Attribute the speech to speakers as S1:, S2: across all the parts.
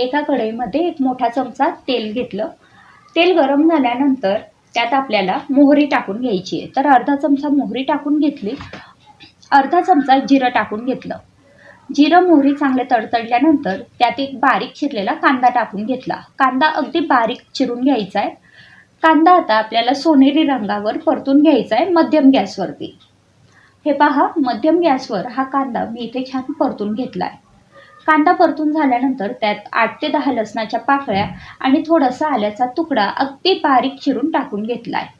S1: एका कढईमध्ये एक मोठा चमचा तेल घेतलं. तेल गरम झाल्यानंतर त्यात आपल्याला मोहरी टाकून घ्यायची आहे. तर अर्धा चमचा मोहरी टाकून घेतली. अर्धा चमचा जिरं टाकून घेतलं. जिरं मोहरी चांगले तडतडल्यानंतर त्यात एक बारीक चिरलेला कांदा टाकून घेतला. कांदा अगदी बारीक चिरून घ्यायचा आहे. कांदा आता आपल्याला सोनेरी रंगावर परतून घ्यायचा आहे मध्यम गॅसवरती. हे पहा मध्यम गॅसवर हा कांदा मी इथे छान परतून घेतला आहे कांदा परतून झाल्यानंतर त्यात आठ ते दहा लसणाच्या पाकळ्या आणि थोडासा आल्याचा तुकडा अगदी बारीक चिरून टाकून घेतला आहे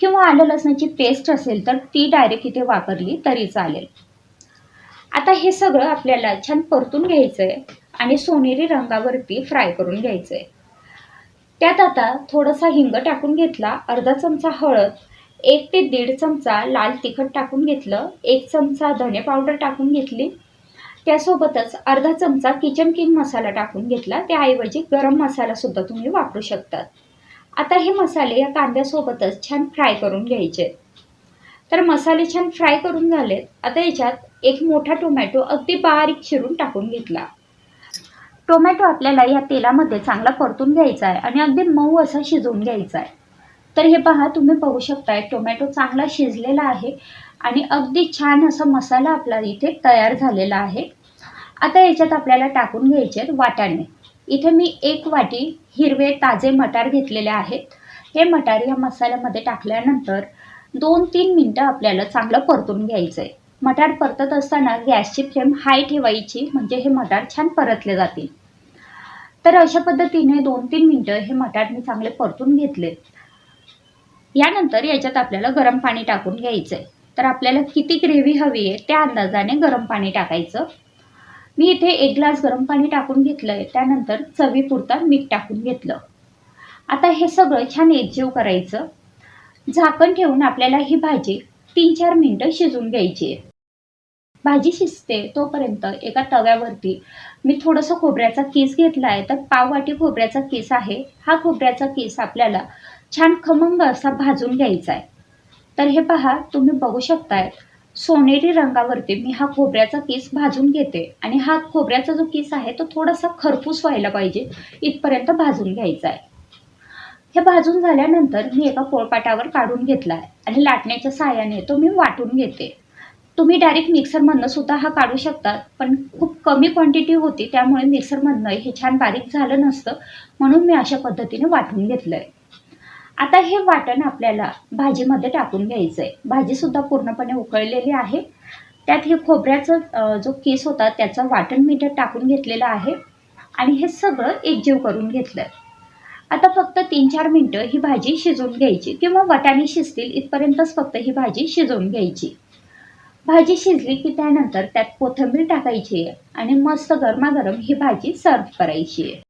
S1: किंवा आलं लसणाची पेस्ट असेल तर ती डायरेक्ट इथे वापरली तरी चालेल. आता हे सगळं आपल्याला छान परतून घ्यायचं आहे आणि सोनेरी रंगावरती फ्राय करून घ्यायचं आहे त्यात आता थोडासा हिंग टाकून घेतला अर्धा चमचा हळद एक ते दीड चमचा लाल तिखट टाकून घेतलं एक चमचा धने पावडर टाकून घेतली त्यासोबतच अर्धा चमचा किचन किंग मसाला टाकून घेतला. त्याऐवजी गरम मसालासुद्धा तुम्ही वापरू शकतात आता हे मसाले या कांद्यासोबतच छान फ्राय करून घ्यायचे. तर मसाले छान फ्राय करून झालेत. आता याच्यात एक मोठा टोमॅटो अगदी बारीक चिरून टाकून घेतला. टोमॅटो आपल्याला या तेलामध्ये चांगला परतून घ्यायचा आहे आणि अगदी मऊ असा शिजवून घ्यायचा आहे. तर हे पहा तुम्ही बघू शकताय टोमॅटो चांगला शिजलेला आहे आणि अगदी छान असा मसाला आपला इथे तयार झालेला आहे. आता याच्यात आपल्याला टाकून घ्यायचे आहेत वाटाणे. इथे मी एक वाटी हिरवे ताजे मटार घेतलेले आहेत. हे मटार या मसाल्यामध्ये टाकल्यानंतर दोन तीन मिनटं आपल्याला चांगलं परतून घ्यायचं आहे मटार परतत असताना गॅसची फ्लेम हाय ठेवायची म्हणजे हे मटार छान परतले जातील. तर अशा पद्धतीने दोन तीन मिनटं हे मटार मी चांगले परतून घेतले. यानंतर याच्यात आपल्याला गरम पाणी टाकून घ्यायचं आहे तर आपल्याला किती ग्रेव्ही हवी आहे त्या अंदाजाने गरम पाणी टाकायचं. मी इथे एक ग्लास गरम पाणी टाकून घेतलं आहे त्यानंतर चवीपुरता मीठ टाकून घेतलं. आता हे सगळं छान एकजीव करायचं. झाकण ठेवून आपल्याला ही भाजी तीन चार मिनटं शिजून घ्यायची आहे. भाजी शिजते तोपर्यंत एका तव्यावरती मी थोडंसं खोबऱ्याचा केस घेतला आहे तर पाववाटी खोबऱ्याचा केस आहे. हा खोबऱ्याचा केस आपल्याला छान खमंग असा भाजून घ्यायचा आहे तर हे पहा तुम्ही बघू शकताय. सोनेरी रंगावरती मी हा खोबऱ्याचा किस भाजून घेते. आणि हा खोबऱ्याचा जो किस आहे तो थोडासा खरपूस व्हायला पाहिजे. इथपर्यंत भाजून घ्यायचा आहे. हे भाजून झाल्यानंतर मी एका पोळपाटावर काढून घेतला आहे आणि लाटण्याच्या साहाय्याने तो मी वाटून घेते. तुम्ही डायरेक्ट मिक्सरमधनं सुद्धा हा काढू शकतात. पण खूप कमी क्वांटिटी होती त्यामुळे मिक्सरमधनं हे छान बारीक झालं नसतं. म्हणून मी अशा पद्धतीने वाटून घेतलं आहे आता हे वाटण आपल्याला भाजीमध्ये टाकून घ्यायचं आहे भाजीसुद्धा पूर्णपणे उकळलेली आहे. त्यात हे खोबऱ्याचं जो केस होता त्याचं वाटण मी टाकून घेतलेलं आहे आणि हे सगळं एकजीव करून घेतलं आहे आता फक्त तीन चार मिनटं ही भाजी शिजवून घ्यायची किंवा वटाणे शिजतील इथपर्यंतच फक्त ही भाजी शिजवून घ्यायची. भाजी शिजली की त्यानंतर त्यात कोथिंबीर टाकायची आहे आणि मस्त गरमागरम ही भाजी सर्व करायची. आहे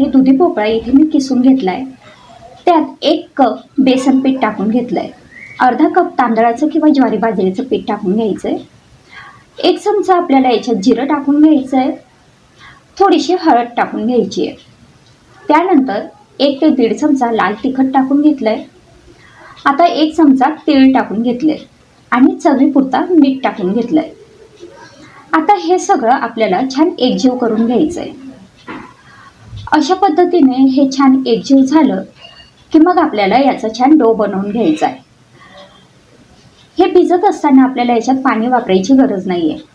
S1: दुधी भोपळा इथे मी किसून घेतलाय. त्यात एक कप बेसन पीठ टाकून घेतलंय. अर्धा कप तांदळाचं किंवा ज्वारी बाजरीचं पीठ टाकून घ्यायचं आहे एक चमचा आपल्याला याच्यात जिरं टाकून घ्यायचं आहे थोडीशी हळद टाकून घ्यायची आहे त्यानंतर एक ते दीड चमचा लाल तिखट टाकून घेतलंय. आता एक चमचा तीळ टाकून घेतले आणि चवीपुरता मीठ टाकून घेतलंय. आता हे सगळं आपल्याला छान एकजीव करून घ्यायचं आहे अशा पद्धतीने हे छान एकजीव झालं की मग आपल्याला याचा छान डो बनवून घ्यायचा आहे. हे भिजत असताना आपल्याला याच्यात पाणी वापरायची गरज नाही आहे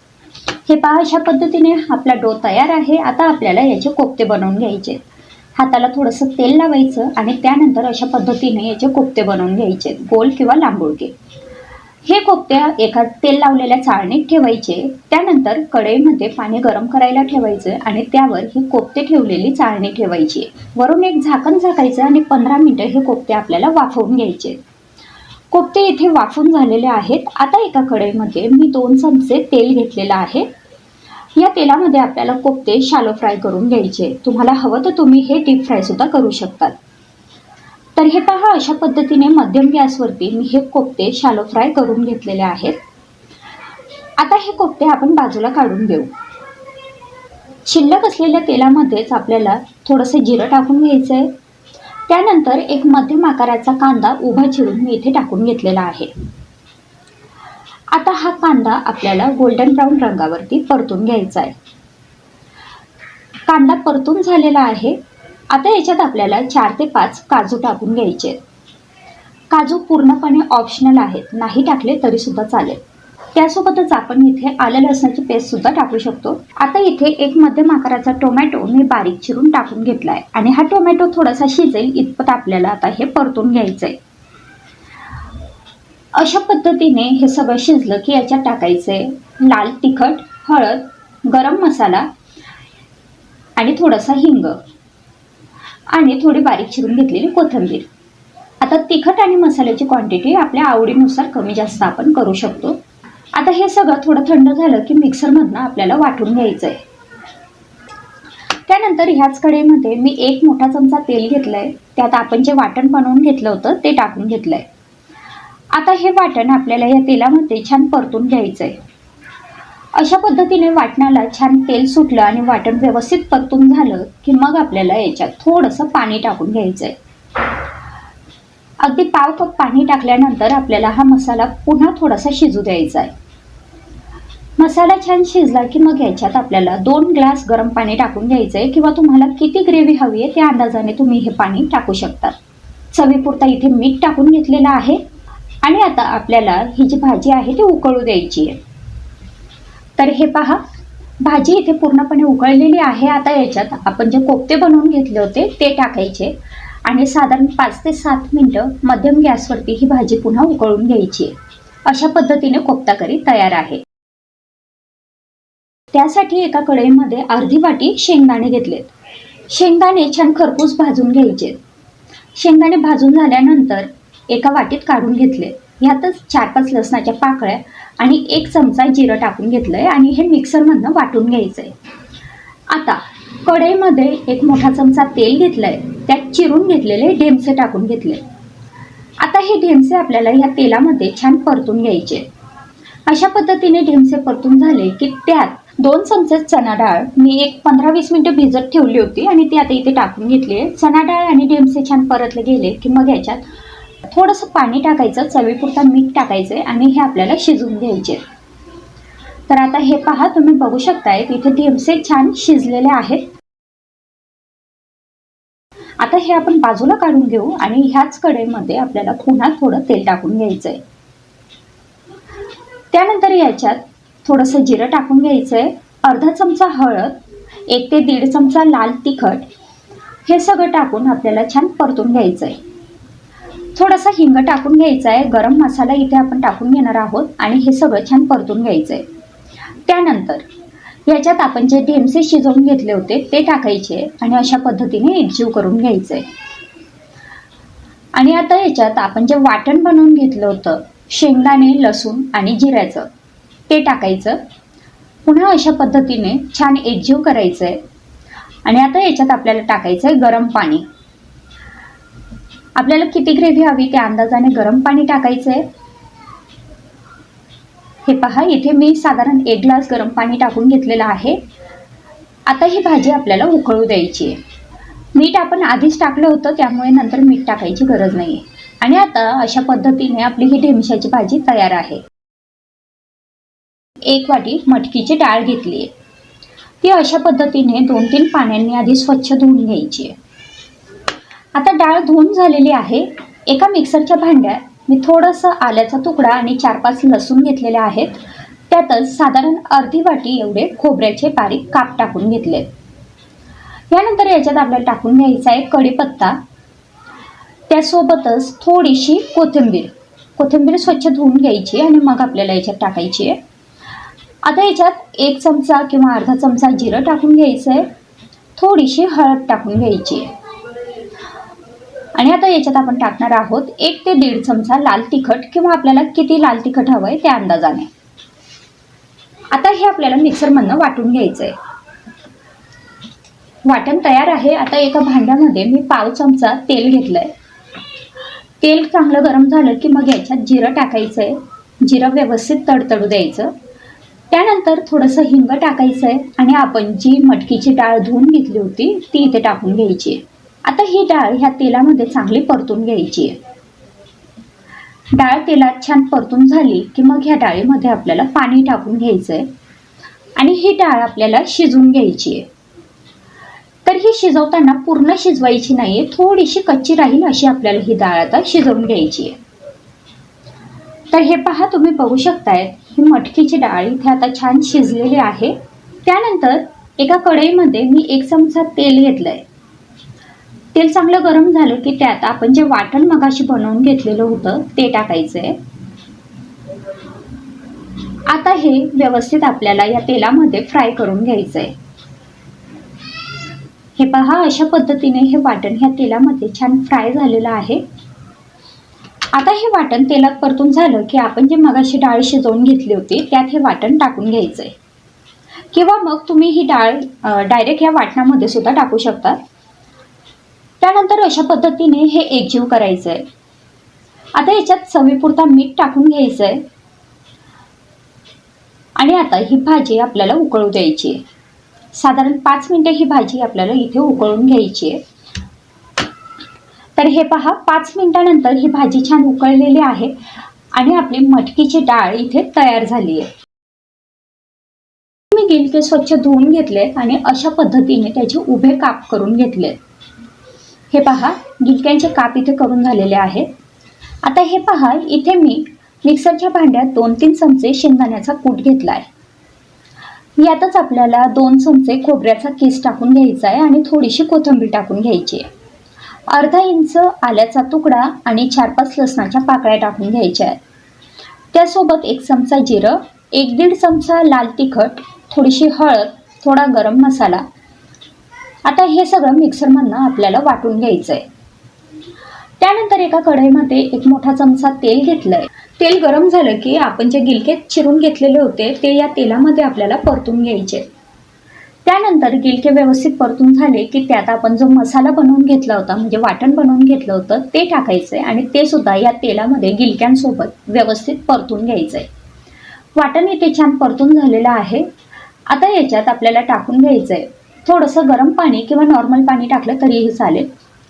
S1: हे पहा अशा पद्धतीने आपला डो तयार आहे. आता आपल्याला याचे कोफ्ते बनवून घ्यायचे. हाताला थोडंसं तेल लावायचं आणि त्यानंतर अशा पद्धतीने याचे कोफ्ते बनवून घ्यायचे. गोल किंवा लांबुळके. हे कोफ्ते एका तेल लावलेल्या चाळणीत ठेवायचे. त्यानंतर कढईमध्ये पाणी गरम करायला ठेवायचं आणि त्यावर ही कोफ्ते ठेवलेली चाळणी ठेवायची. वरून एक झाकण झाकायचं आणि पंधरा मिनटं हे कोफ्ते आपल्याला वाफवून घ्यायचे. कोफ्ते इथे वाफून झालेले आहेत. आता एका कढईमध्ये मी दोन चमचे तेल घेतलेलं आहे. या तेलामध्ये आपल्याला कोफ्ते शालो फ्राय करून घ्यायचे. तुम्हाला हवं तर तुम्ही हे डीप फ्राय सुद्धा करू शकतात. तर हे पहा अशा पद्धतीने मध्यम गॅसवरती मी हे कोफ्ते शालो फ्राय करून घेतलेले आहेत. आता हे कोफ्ते आपण बाजूला काढून घेऊ. शिल्लक असलेल्या तेलामध्येच आपल्याला थोडंसं जिरं टाकून घ्यायचं आहे त्यानंतर एक मध्यम आकाराचा कांदा उभा चिरून मी इथे टाकून घेतलेला आहे. आता हा कांदा आपल्याला गोल्डन ब्राऊन रंगावरती परतून घ्यायचा आहे कांदा परतून झालेला आहे. आता याच्यात आपल्याला चार ते पाच काजू टाकून घ्यायचे. काजू पूर्णपणे ऑप्शनल आहेत. नाही टाकले तरी सुद्धा चालेल. त्यासोबतच आपण इथे आलं लसणाची पेस्ट सुद्धा टाकू शकतो. आता इथे एक मध्यम आकाराचा टोमॅटो मी बारीक चिरून टाकून घेतलाय. आणि हा टोमॅटो थोडासा शिजेल इतपत आपल्याला आता हे परतून घ्यायचंय. अशा पद्धतीने हे सगळं शिजलं की याच्यात टाकायचंय लाल तिखट हळद गरम मसाला आणि थोडासा हिंग. आणि थोडी बारीक चिरून घेतलेली कोथिंबीर. आता तिखट आणि मसाल्याची क्वांटिटी आपल्या आवडीनुसार कमी जास्त आपण करू शकतो. आता हे सगळं थोडं थंड झालं की मिक्सरमधनं आपल्याला वाटून घ्यायचं आहे त्यानंतर ह्याच कडेमध्ये मी एक मोठा चमचा तेल घेतलंय. त्यात आपण जे वाटण बनवून घेतलं होतं ते टाकून घेतलंय. आता हे वाटण आपल्याला या तेलामध्ये छान परतून घ्यायचं आहे अशा पद्धतीने वाटणाला छान तेल सुटलं आणि वाटण व्यवस्थित परतून झालं की मग आपल्याला याच्यात थोडंसं पाणी टाकून घ्यायचं आहे अगदी पाव कप पाणी टाकल्यानंतर आपल्याला हा मसाला पुन्हा थोडासा शिजू द्यायचा आहे मसाला छान शिजला की मग याच्यात आपल्याला दोन ग्लास गरम पाणी टाकून घ्यायचं आहे किंवा तुम्हाला किती ग्रेव्ही हवी आहे त्या अंदाजाने तुम्ही हे पाणी टाकू शकता. चवीपुरता इथे मीठ टाकून घेतलेलं आहे आणि आता आपल्याला ही जी भाजी आहे ती उकळू द्यायची आहे. तर हे पहा भाजी इथे पूर्णपणे उकळलेली आहे आता याच्यात. आपण जे कोफ्ते बनवून घेतले होते ते टाकायचे. आणि साधारण पाच ते सात मिनटं मध्यम गॅसवरती ही भाजी पुन्हा उकळून घ्यायची. आहे अशा पद्धतीने कोफ्ता करी तयार आहे. त्यासाठी एका कढईमध्ये अर्धी वाटी शेंगदाणे घेतलेत. शेंगदाणे छान खरपूस भाजून घ्यायचे. शेंगदाणे भाजून झाल्यानंतर एका वाटीत काढून घेतले ह्यातच चार पाच लसणाच्या पाकळ्या आणि एक चमचा जिरं टाकून घेतलंय आणि हे मिक्सरमधनं वाटून घ्यायचं आहे आता कढईमध्ये एक मोठा चमचा तेल घेतलंय त्यात चिरून घेतलेले ढेमसे टाकून घेतले. आता हे ढेमसे आपल्याला ह्या तेलामध्ये छान परतून घ्यायचे. अशा पद्धतीने ढेमसे परतून झाले की त्यात दोन चमचे चणा डाळ मी एक पंधरा वीस मिनिटं भिजत ठेवली होती आणि ती आता इथे टाकून घेतली आहे. चणा डाळ आणि ढेमसे छान परतले गेले की मग याच्यात थोडंसं पाणी टाकायचं चवीपुरता मीठ टाकायचं आणि हे आपल्याला शिजवून घ्यायचे. तर आता हे पहा तुम्ही बघू शकताय तिथे ढेमसे छान शिजलेले आहेत. आता हे आपण बाजूला काढून घेऊ आणि ह्याच कढईमध्ये आपल्याला पुन्हा थोडं तेल टाकून घ्यायचं आहे त्यानंतर याच्यात थोडंसं जिरं टाकून घ्यायचं आहे अर्धा चमचा हळद एक ते दीड चमचा लाल तिखट हे सगळं टाकून आपल्याला छान परतून घ्यायचं आहे थोडासा हिंग टाकून घ्यायचा आहे गरम मसाला इथे आपण टाकून घेणार आहोत आणि हे सगळं छान परतून घ्यायचं आहे त्यानंतर याच्यात आपण जे ढेमसे शिजवून घेतले होते ते टाकायचे आणि अशा पद्धतीने एकजीव करून घ्यायचं आहे आणि आता याच्यात आपण जे वाटण बनवून घेतलं होतं शेंगदाणे लसूण आणि जिऱ्याचं ते टाकायचं. पुन्हा अशा पद्धतीने छान एकजीव करायचं आहे आणि आता याच्यात आपल्याला टाकायचं आहे गरम पाणी. आपल्याला किती ग्रेव्ही हवी त्या अंदाजाने गरम पाणी टाकायचं आहे हे पहा इथे मी साधारण एक ग्लास गरम पाणी टाकून घेतलेलं आहे. आता ही भाजी आपल्याला उकळू द्यायची आहे. मीठ आपण आधीच टाकलं होतं त्यामुळे नंतर मीठ टाकायची गरज नाही आहे आणि आता अशा पद्धतीने आपली ही ढेमशाची भाजी तयार आहे. एक वाटी मटकीची डाळ घेतली आहे ती अशा पद्धतीने दोन तीन पाण्यांनी आधी स्वच्छ धुवून घ्यायची आहे. आता डाळ धुवून झालेली आहे. एका मिक्सरच्या भांड्यात मी थोडंसं आल्याचा तुकडा आणि चार पाच लसूण घेतलेले आहेत. त्यातच साधारण अर्धी वाटी एवढे खोबऱ्याचे बारीक काप टाकून घेतले यानंतर याच्यात आपल्याला टाकून घ्यायचा आहे कढीपत्ता. त्यासोबतच थोडीशी कोथिंबीर. कोथिंबीर स्वच्छ धुवून घ्यायची आणि मग आपल्याला याच्यात टाकायची आहे. आता याच्यात एक चमचा किंवा अर्धा चमचा जिरं टाकून घ्यायचं आहे थोडीशी हळद टाकून घ्यायची आहे. आणि आता याच्यात आपण टाकणार आहोत एक ते दीड चमचा लाल तिखट किंवा आपल्याला किती लाल तिखट हवं आहे त्या अंदाजाने. आता हे आपल्याला मिक्सरमधनं वाटून घ्यायचं आहे वाटण तयार आहे. आता एका भांड्यामध्ये मी पाव चमचा तेल घेतलं आहे तेल चांगलं गरम झालं की मग याच्यात जिरं टाकायचं आहे जिरं व्यवस्थित तडतडू द्यायचं. त्यानंतर थोडंसं हिंग टाकायचं आहे आणि आपण जी मटकीची डाळ धुवून घेतली होती ती इथे टाकून घ्यायची आहे. आता ही डाळ ह्या तेलामध्ये चांगली परतून घ्यायची आहे. डाळ तेलात छान परतून झाली की मग ह्या डाळीमध्ये आपल्याला पाणी टाकून घ्यायचं आहे आणि ही डाळ आपल्याला शिजवून घ्यायची आहे. तर ही शिजवताना पूर्ण शिजवायची नाही आहे थोडीशी कच्ची राहील अशी आपल्याला ही डाळ आता शिजवून घ्यायची आहे. तर हे पहा तुम्ही बघू शकताय ही मटकीची डाळ इथे आता छान शिजलेली आहे. त्यानंतर एका कढईमध्ये मी एक चमचा तेल घेतलंय. तेल चांगलं गरम झालं की त्यात आपण जे वाटण मगाशी बनवून घेतलेलं होतं ते टाकायचं आहे आता हे व्यवस्थित आपल्याला या तेलामध्ये फ्राय करून घ्यायचं आहे हे पहा अशा पद्धतीने हे वाटण ह्या तेलामध्ये छान फ्राय झालेलं आहे. आता हे वाटण तेलात परतून झालं की आपण जे मगाशी डाळ शिजवून घेतली होती त्यात हे वाटण टाकून घ्यायचं आहे किंवा मग तुम्ही ही डाळ डायरेक्ट या वाटणामध्ये सुद्धा टाकू शकता. त्यानंतर अशा पद्धतीने हे एकजीव करायचं आहे आता याच्यात चवीपुरता मीठ टाकून घ्यायचं आहे आणि आता ही भाजी आपल्याला उकळू द्यायची आहे. साधारण पाच मिनटं ही भाजी आपल्याला इथे उकळून घ्यायची आहे. तर हे पहा पाच मिनिटानंतर ही भाजी छान उकळलेली आहे आणि आपली मटकीची डाळ इथे तयार झाली आहे. मी गिलके स्वच्छ धुवून घेतले आणि अशा पद्धतीने त्याचे उभे काप करून घेतले हे पहा गिलक्यांचे काप इथे करून झालेले आहेत आता हे पहा इथे मी मिक्सरच्या भांड्यात दोन तीन चमचे शेंगदाण्याचा कूट घेतला आहे यातच आपल्याला दोन चमचे खोबऱ्याचा केस टाकून घ्यायचा आहे आणि थोडीशी कोथिंबीर टाकून घ्यायची. आहे अर्धा इंच आल्याचा तुकडा आणि चार पाच लसणाच्या पाकळ्या टाकून घ्यायच्या आहेत त्यासोबत एक चमचा जिरं एक दीड चमचा लाल तिखट थोडीशी हळद थोडा गरम मसाला आता हे सगळं मिक्सरमधनं आपल्याला वाटून घ्यायचं आहे त्यानंतर एका कढईमध्ये एक मोठा चमचा तेल घेतलंय. तेल गरम झालं की आपण जे गिलकेत चिरून घेतलेले होते ते या तेलामध्ये आपल्याला परतून घ्यायचे. त्यानंतर गिलके व्यवस्थित परतून झाले की त्यात आपण जो मसाला बनवून घेतला होता म्हणजे वाटण बनवून घेतलं होतं ते टाकायचंय आणि ते सुद्धा या तेलामध्ये गिलक्यांसोबत व्यवस्थित परतून घ्यायचंय. वाटण इथे छान परतून झालेलं आहे. आता याच्यात आपल्याला टाकून घ्यायचंय. थोडंसं गरम पाणी किंवा नॉर्मल पाणी टाकलं तरीही चालेल.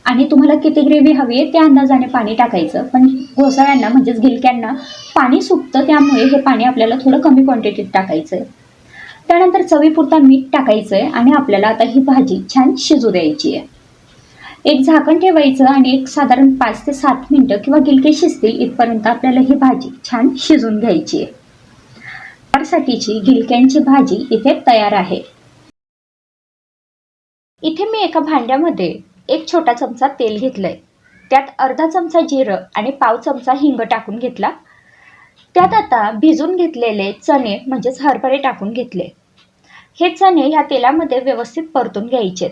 S1: आणि तुम्हाला किती ग्रेव्ही हवी आहे त्या अंदाजाने पाणी टाकायचं. पण घोसाळ्यांना म्हणजेच गिलक्यांना पाणी सुकतं त्यामुळे हे पाणी आपल्याला थोडं कमी क्वांटिटीत टाकायचं आहे त्यानंतर चवीपुरता मीठ टाकायचं आहे आणि आपल्याला आता ही भाजी छान शिजू द्यायची आहे. एक झाकण ठेवायचं आणि एक साधारण पाच ते सात मिनटं किंवा गिलके शिजतील इथपर्यंत आपल्याला ही भाजी छान शिजून घ्यायची आहे. त्यासाठीची गिलक्यांची भाजी इथे तयार आहे. एका भांड्यामध्ये एक छोटा चमचा तेल घेतलंय. त्यात अर्धा चमचा जिरं आणि पाव चमचा हिंग टाकून घेतला. त्यात आता भिजून घेतलेले चणे म्हणजेच हरभरे टाकून घेतले. हे चणे ह्या तेलामध्ये व्यवस्थित परतून घ्यायचे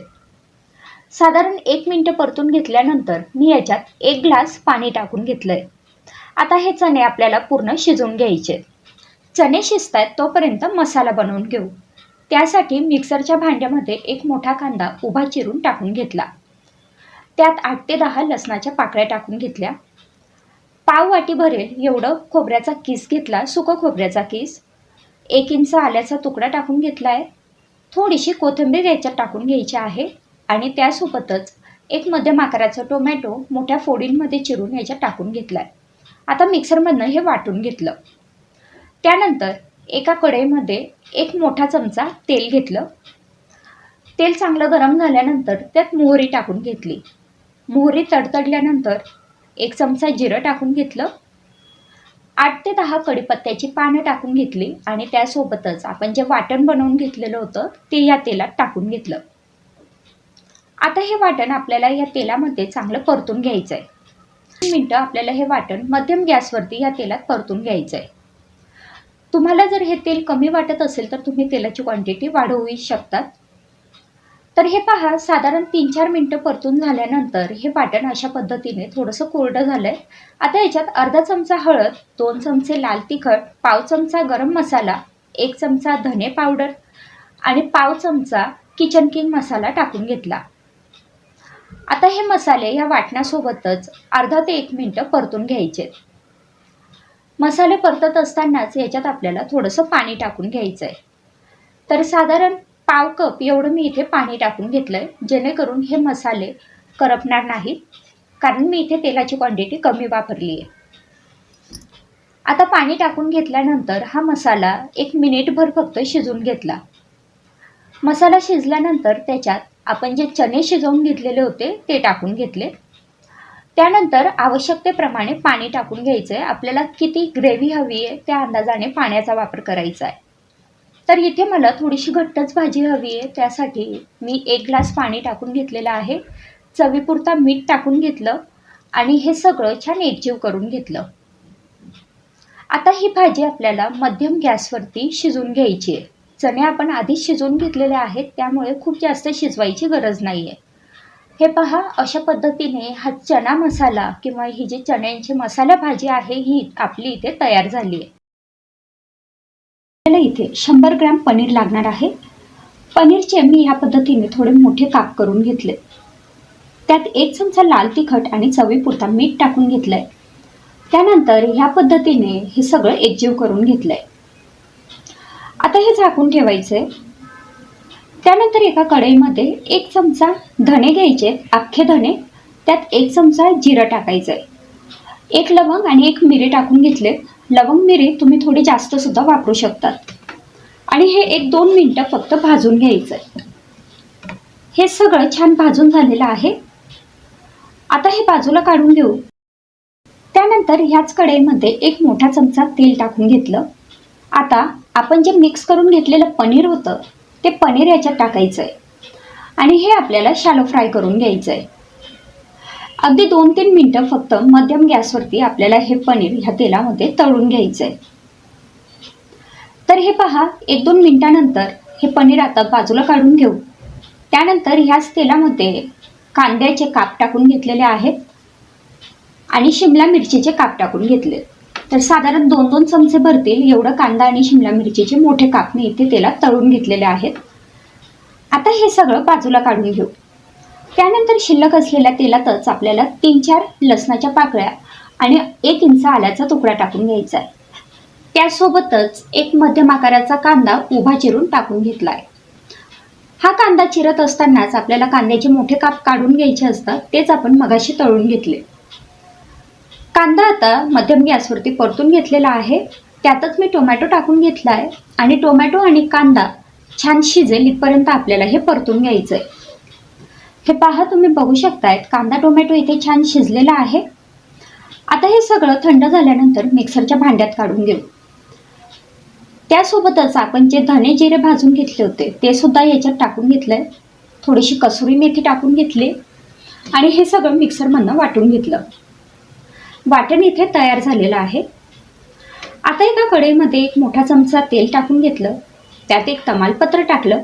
S1: साधारण एक मिनटं परतून घेतल्यानंतर मी याच्यात एक ग्लास पाणी टाकून घेतलंय. आता हे चणे आपल्याला पूर्ण शिजवून घ्यायचे चणे शिजत आहेत तोपर्यंत मसाला बनवून घेऊ. त्यासाठी मिक्सरच्या भांड्यामध्ये एक मोठा कांदा उभा चिरून टाकून घेतला. त्यात आठ ते दहा लसणाच्या पाकळ्या टाकून घेतल्या. पाव वाटी भरेल एवढं खोबऱ्याचा किस घेतला सुकं खोबऱ्याचा किस. एक इंच आल्याचा तुकडा टाकून घेतला आहे थोडीशी कोथिंबीर याच्यात टाकून घ्यायची आहे आणि त्यासोबतच एक मध्यम आकाराचा टोमॅटो मोठ्या फोडींमध्ये चिरून याच्यात टाकून घेतला आहे आता मिक्सरमधनं हे वाटून घेतलं. त्यानंतर एका कढईमध्ये एक मोठा चमचा तेल घेतलं. तेल चांगलं गरम झाल्यानंतर त्यात मोहरी टाकून घेतली. मोहरी तडतडल्यानंतर एक चमचा जिरं टाकून घेतलं. आठ ते दहा कडीपत्त्याची पानं टाकून घेतली आणि त्यासोबतच आपण जे वाटण बनवून घेतलेलं होतं ते या तेलात टाकून घेतलं. आता हे वाटण आपल्याला या तेलामध्ये चांगलं परतून घ्यायचं आहे मिनटं आपल्याला हे वाटण मध्यम गॅसवरती या तेलात परतून घ्यायचं आहे तुम्हाला जर हे तेल कमी वाटत असेल तर तुम्ही तेलाची क्वांटिटी वाढवू शकतात. तर हे पहा साधारण तीन चार मिनटं परतून झाल्यानंतर हे वाटण अशा पद्धतीने थोडंसं कोरडं झालं आहे आता याच्यात अर्धा चमचा हळद दोन चमचे लाल तिखट पाव चमचा गरम मसाला एक चमचा धने पावडर आणि पाव चमचा किचन किंग मसाला टाकून घेतला. आता हे मसाले या वाटण्यासोबतच अर्धा ते एक मिनटं परतून घ्यायचे. मसाले परतत असतानाच याच्यात आपल्याला थोडंसं पाणी टाकून घ्यायचं आहे तर साधारण पाव कप एवढं मी इथे पाणी टाकून घेतलं आहे जेणेकरून हे मसाले करपणार नाहीत कारण मी इथे तेलाची क्वांटिटी कमी वापरली आहे आता पाणी टाकून घेतल्यानंतर हा मसाला एक मिनिटभर फक्त शिजून घेतला. मसाला शिजल्यानंतर त्याच्यात आपण जे चणे शिजवून घेतलेले होते ते टाकून घेतले. त्यानंतर आवश्यकतेप्रमाणे पाणी टाकून घ्यायचं आहे आपल्याला किती ग्रेव्ही हवी आहे त्या अंदाजाने पाण्याचा वापर करायचा आहे तर इथे मला थोडीशी घट्टच भाजी हवी आहे. त्यासाठी मी एक ग्लास पाणी टाकून घेतलेलं आहे. चवीपुरता मीठ टाकून घेतलं आणि हे सगळं छान एकजीव करून घेतलं. आता ही भाजी आपल्याला मध्यम गॅसवरती शिजून घ्यायची आहे. चणे आपण आधीच शिजवून घेतलेले आहेत त्यामुळे खूप जास्त शिजवायची गरज नाही आहे हे पहा अशा पद्धतीने हा चणा मसाला किंवा ही जी चण्यांची मसाला भाजी आहे ही आपली इथे तयार झाली आहे. आपल्याला इथे शंभर ग्रॅम पनीर लागणार आहे. पनीरचे मी ह्या पद्धतीने थोडे मोठे काप करून घेतले. त्यात एक चमचा लाल तिखट आणि चवीपुरता मीठ टाकून घेतलंय. त्यानंतर ह्या पद्धतीने हे सगळं एकजीव करून घेतलंय. आता हे झाकून ठेवायचंय. त्यानंतर एका कढईमध्ये एक चमचा धणे घ्यायचे अख्खे धणे. त्यात एक चमचा जिरं टाकायचं आहे एक लवंग आणि एक मिरे टाकून घेतले. लवंग मिरे तुम्ही थोडी जास्त सुद्धा वापरू शकतात. आणि हे एक दोन मिनटं फक्त भाजून घ्यायचं आहे हे सगळं छान भाजून झालेलं आहे. आता हे बाजूला काढून घेऊ. त्यानंतर ह्याच कढईमध्ये एक मोठा चमचा तेल टाकून घेतलं. आता आपण जे मिक्स करून घेतलेलं पनीर होतं ते पनीर याच्यात टाकायचं आहे आणि हे आपल्याला शॅलो फ्राय करून घ्यायचं आहे अगदी दोन तीन मिनटं फक्त मध्यम गॅसवरती आपल्याला हे पनीर ह्या तेलामध्ये तळून घ्यायचं आहे तर हे पहा एक दोन मिनटानंतर हे पनीर आता बाजूला काढून घेऊ. त्यानंतर ह्याच तेलामध्ये कांद्याचे काप टाकून घेतलेले आहेत. आणि शिमला मिरचीचे काप टाकून घेतले तर साधारण दोन दोन चमचे भरतील. एवढं कांदा आणि शिमला मिरचीचे मोठे काप मी इथे तेलात तळून घेतलेले आहेत. आता हे सगळं बाजूला काढून घेऊ. त्यानंतर शिल्लक असलेल्या तेलातच आपल्याला तीन चार लसणाच्या पाकळ्या आणि एक इंच आल्याचा तुकडा टाकून घ्यायचा आहे. त्यासोबतच एक मध्यम आकाराचा कांदा उभा चिरून टाकून घेतला आहे हा कांदा चिरत असतानाच आपल्याला कांद्याचे मोठे काप काढून घ्यायचे असतात तेच आपण मगाशी तळून घेतले. कांदा आता मध्यम गॅसवरती परतून घेतलेला आहे. त्यातच मी टोमॅटो टाकून घेतला आहे आणि टोमॅटो आणि कांदा छान शिजेल इथपर्यंत आपल्याला हे परतून घ्यायचं आहे हे पहा तुम्ही बघू शकतायत कांदा टोमॅटो इथे छान शिजलेला आहे. आता हे सगळं थंड झाल्यानंतर मिक्सरच्या भांड्यात काढून घेऊ. त्यासोबतच आपण जे धने जिरे भाजून घेतले होते ते सुद्धा याच्यात टाकून घेतलंय. थोडीशी कसुरी मेथी टाकून घेतली आणि हे सगळं मिक्सरमधनं वाटून घेतलं. वाटण इथे तयार झालेलं आहे. आता एका कढईमध्ये एक मोठा चमचा तेल टाकून घेतलं. त्यात एक तमालपत्र टाकलं.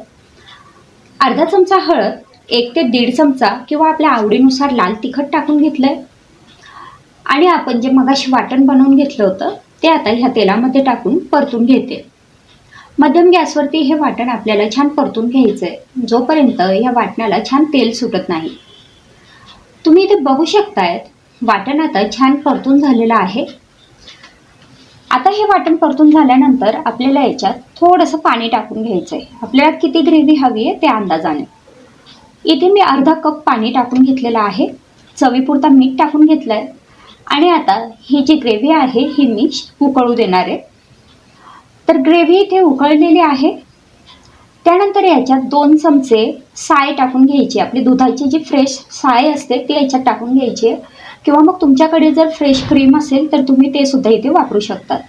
S1: अर्धा चमचा हळद एक ते दीड चमचा किंवा आपल्या आवडीनुसार लाल तिखट टाकून घेतलंय. आणि आपण जे मगाशी वाटण बनवून घेतलं होतं ते आता ह्या तेलामध्ये टाकून परतून घेते. मध्यम गॅसवरती हे वाटण आपल्याला छान परतून घ्यायचं आहे जोपर्यंत या वाटणाला छान तेल सुटत नाही. तुम्ही इथे बघू शकतायत वाटण आता छान परतून झालेलं आहे. आता हे वाटण परतून झाल्यानंतर आपल्याला याच्यात थोडंसं पाणी टाकून घ्यायचं आहे आपल्याला किती ग्रेव्ही हवी आहे त्या अंदाजाने. इथे मी अर्धा कप पाणी टाकून घेतलेलं आहे. चवीपुरता मीठ टाकून घेतलं आहे आणि आता ही जी ग्रेव्ही आहे ही मी उकळू देणार आहे. तर ग्रेव्ही इथे उकळलेली आहे. त्यानंतर याच्यात दोन चमचे साय टाकून घ्यायची आपली दुधाची जी फ्रेश साय असते ती याच्यात टाकून घ्यायची आहे. किंवा मग तुमच्याकडे जर फ्रेश क्रीम असेल तर तुम्ही ते सुद्धा इथे वापरू शकतात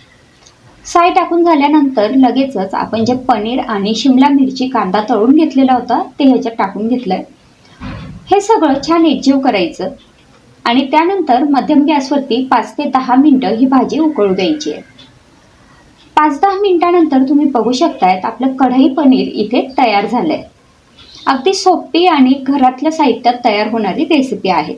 S1: साय टाकून झाल्यानंतर लगेचच आपण जे पनीर आणि शिमला मिरची कांदा तळून घेतलेला होता ते ह्याच्यात टाकून घेतलं आहे हे सगळं छान एकजीव करायचं. आणि त्यानंतर मध्यम गॅसवरती पाच ते दहा मिनटं ही भाजी उकळू द्यायची आहे. पाच दहा मिनिटानंतर तुम्ही बघू शकतायत आपलं कढई पनीर इथे तयार झालंय. अगदी सोपी आणि घरातल्या साहित्यात तयार होणारी रेसिपी आहे.